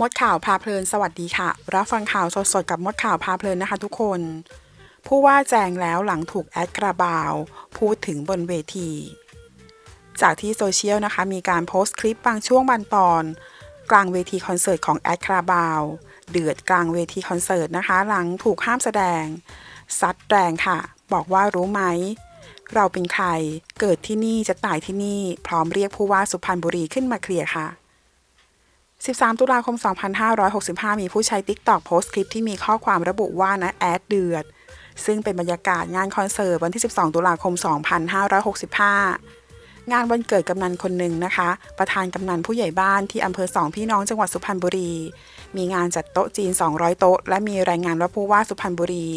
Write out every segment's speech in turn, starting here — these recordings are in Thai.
มดข่าวพาเพลินสวัสดีค่ะ รับฟังข่าวสดๆกับมดข่าวพาเพลินนะคะทุกคน ผู้ว่าแจงแล้วหลังถูกแอดกระบาว พูดถึงบนเวที จากที่โซเชียลนะคะมีการโพสต์คลิปบางช่วงบางตอน กลางเวทีคอนเสิร์ตของแอดคาราบาว เดือดกลางเวทีคอนเสิร์ตนะคะ หลังถูกห้ามแสดง ซัดแรงค่ะ บอกว่ารู้ไหม เราเป็นใคร เกิดที่นี่จะตายที่นี่ พร้อมเรียกผู้ว่าสุพรรณบุรีขึ้นมาเคลียร์ค่ะ 13 ตุลาคม 2565 มีผู้ใช้ TikTok โพสต์คลิปที่มีข้อความระบุว่านะแอดเดือด ซึ่งเป็นบรรยากาศงานคอนเสิร์ตวันที่ 12 ตุลาคม 2565 งานวันเกิดกำนันคนหนึ่งนะคะ ประธานกำนันผู้ใหญ่บ้านที่อำเภอสองพี่น้องจังหวัดสุพรรณบุรี มีงานจัดโต๊ะจีน 200 โต๊ะ และมีรายงานว่าผู้ว่าสุพรรณบุรี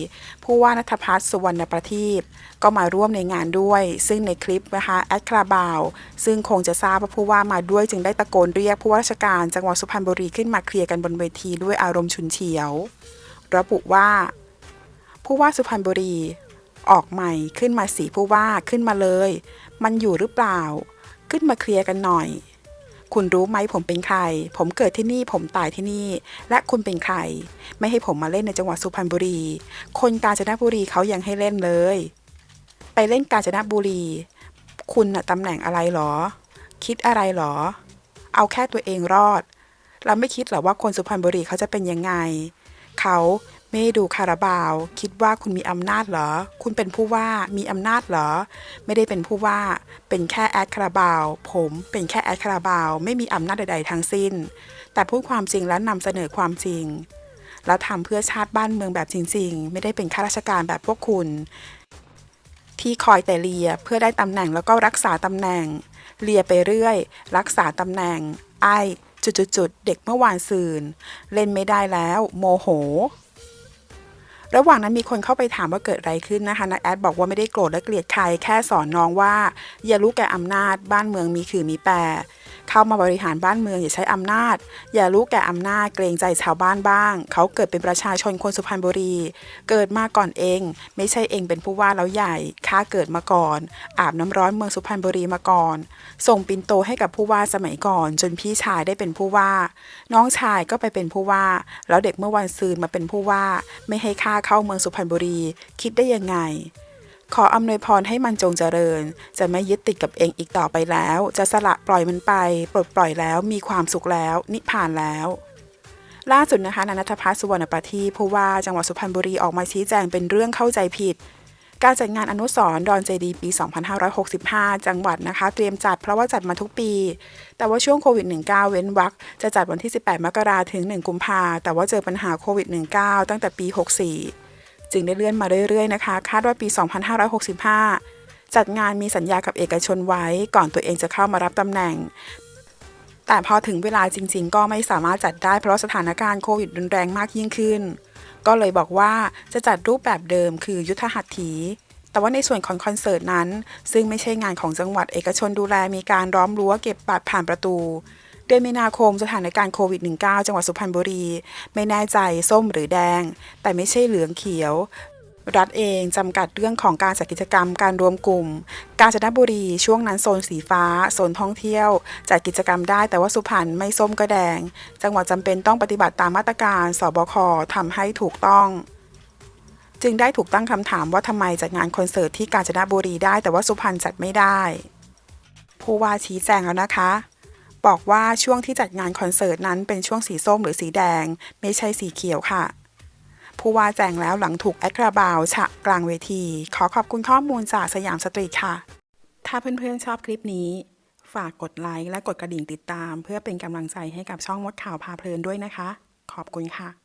ผู้ว่านัทพัฒน์สุวรรณประทีปก็มาร่วมในงานด้วย ซึ่งในคลิปนะคะแอดคาราบาว ซึ่งคงจะทราบว่าผู้ว่ามาด้วยจึงได้ตะโกนเรียกผู้ว่าราชการจังหวัดสุพรรณบุรีขึ้นมาเคลียร์กันบนเวทีด้วยอารมณ์ฉุนเฉียว ระบุว่า ผู้ว่าสุพรรณบุรีออกใหม่ขึ้นมาสีผู้ว่าขึ้นมาเลย มันอยู่หรือเปล่า ขึ้นมาเคลียร์กันหน่อย คุณรู้ไหมผมเป็นใคร ผมเกิดที่นี่ผมตายที่นี่ และคุณเป็นใคร ไม่ให้ผมมาเล่นในจังหวัดสุพรรณบุรี คนกาญจนบุรีเขายังให้เล่นเลย ไปเล่นกาญจนบุรี คุณน่ะตำแหน่งอะไรหรอ คิดอะไรหรอ เอาแค่ตัวเองรอด เราไม่คิดหรอว่าคนสุพรรณบุรีเขาจะเป็นยังไง เขา ไม่ดูคาราบาว คิดว่าคุณมีอำนาจเหรอ คุณเป็นผู้ว่ามีอำนาจเหรอ ไม่ได้เป็นผู้ว่า เป็นแค่แอดคาราบาว ผมเป็นแค่แอดคาราบาว ไม่มีอำนาจใด ๆ ทั้งสิ้น แต่พูดความจริงและนำเสนอความจริง แล้วทำเพื่อชาติบ้านเมืองแบบจริง ๆ ไม่ได้เป็นข้าราชการแบบพวกคุณ ที่คอยแต่เลียเพื่อได้ตำแหน่งแล้วก็รักษาตำแหน่ง เลียไปเรื่อย รักษาตำแหน่ง ไอจุดๆๆเด็กเมื่อวานซืน เล่นไม่ได้แล้ว โมโห ระหว่างนั้นมีคนเข้าไปถามว่าเกิดอะไรขึ้นนะคะนักแอดบอกว่าไม่ได้โกรธและเกลียดใคร แค่สอนน้องว่า อย่ารู้แก่อำนาจบ้านเมืองมีคือมีแปร เข้ามาบริหารบ้านเมืองอย่าใช้อำนาจ อย่ารู้แก่อำนาจเกรงใจชาวบ้านบ้าง เขาเกิดเป็นประชาชนคนสุพรรณบุรี เกิดมาก่อนเอง ไม่ใช่เองเป็นผู้ว่าแล้วใหญ่ข้าเกิดมาก่อน อาบน้ำร้อนเมืองสุพรรณบุรีมาก่อน ส่งปินโตให้กับผู้ว่าสมัยก่อน จนพี่ชายได้เป็นผู้ว่า น้องชายก็ไปเป็นผู้ว่า แล้วเด็กเมื่อวันซืนมาเป็นผู้ว่า ไม่ให้ข้าเข้าเมืองสุพรรณบุรี คิดได้ยังไง ขออำนวยพรให้มันจงเจริญ จะไม่ยึดติดกับเองอีกต่อไปแล้ว จะสละปล่อยมันไป ปลดปล่อยแล้วมีความสุขแล้ว นิพพานแล้วล่าสุดนะคะนายนัทพัฒน์สุวรรณประทีผู้ว่าจังหวัดสุพรรณบุรีออกมาชี้แจงเป็นเรื่องเข้าใจผิด การจัดงานอนุสรณ์ดอนเจดีย์ปี 2565 จังหวัดนะคะ เตรียมจัดเพราะว่าจัดมาทุกปี แต่ว่าช่วงโควิด -19 เว้นวรรคจะจัดวันที่ 18 มกราถึง 1 กุมภาแต่ว่าเจอปัญหาโควิด -19 ตั้งแต่ปี 64 จึงได้เลื่อนมาเรื่อยๆนะคะ คาดว่าปี 2565 จัดงานมีสัญญากับเอกชนไว้ก่อนตัวเองจะเข้ามารับตำแหน่ง แต่พอถึงเวลาจริง ๆ ก็ไม่สามารถจัดได้เพราะสถานการณ์โควิดรุนแรงมากยิ่งขึ้น ก็เลยบอกว่าจะจัดรูปแบบเดิมคือยุทธหัตถี แต่ว่าในส่วนของคอนเสิร์ตนั้น ซึ่งไม่ใช่งานของจังหวัดเอกชนดูแลมีการล้อมรั้วเก็บบัตรผ่านประตู เดือนมีนาคมสถานการณ์โควิด -19 จังหวัดสุพรรณบุรี ไม่แน่ใจส้มหรือแดง แต่ไม่ใช่เหลืองเขียว รัฐเองจำกัดเรื่องของการจัดกิจกรรมการรวมกลุ่ม กาญจนบุรีช่วงนั้นโซนสีฟ้า โซนท่องเที่ยว จัดกิจกรรมได้แต่ว่าสุพรรณไม่ส้มก็แดง จังหวัดจำเป็นต้องปฏิบัติตามมาตรการสบคทำให้ถูกต้องจึงได้ถูกตั้งคำถามว่าทำไมจัดงานคอนเสิร์ตที่กาญจนบุรีได้ แต่ว่าสุพรรณจัดไม่ได้ ผู้ว่าชี้แจงแล้วนะคะ บอกว่าช่วงที่จัดงานคอนเสิร์ตนั้นเป็นช่วงสีส้มหรือสีแดง ไม่ใช่สีเขียวค่ะ ผู้ว่าแจ้งแล้วหลังถูกแอคาราบาวฉะกลางเวที ขอขอบคุณข้อมูลจากสยามสตรีทค่ะ ถ้าเพื่อนๆชอบคลิปนี้ ฝากกดไลค์และกดกระดิ่งติดตาม เพื่อเป็นกำลังใจให้กับช่องมดข่าวพาเพลินด้วยนะคะ ขอบคุณค่ะ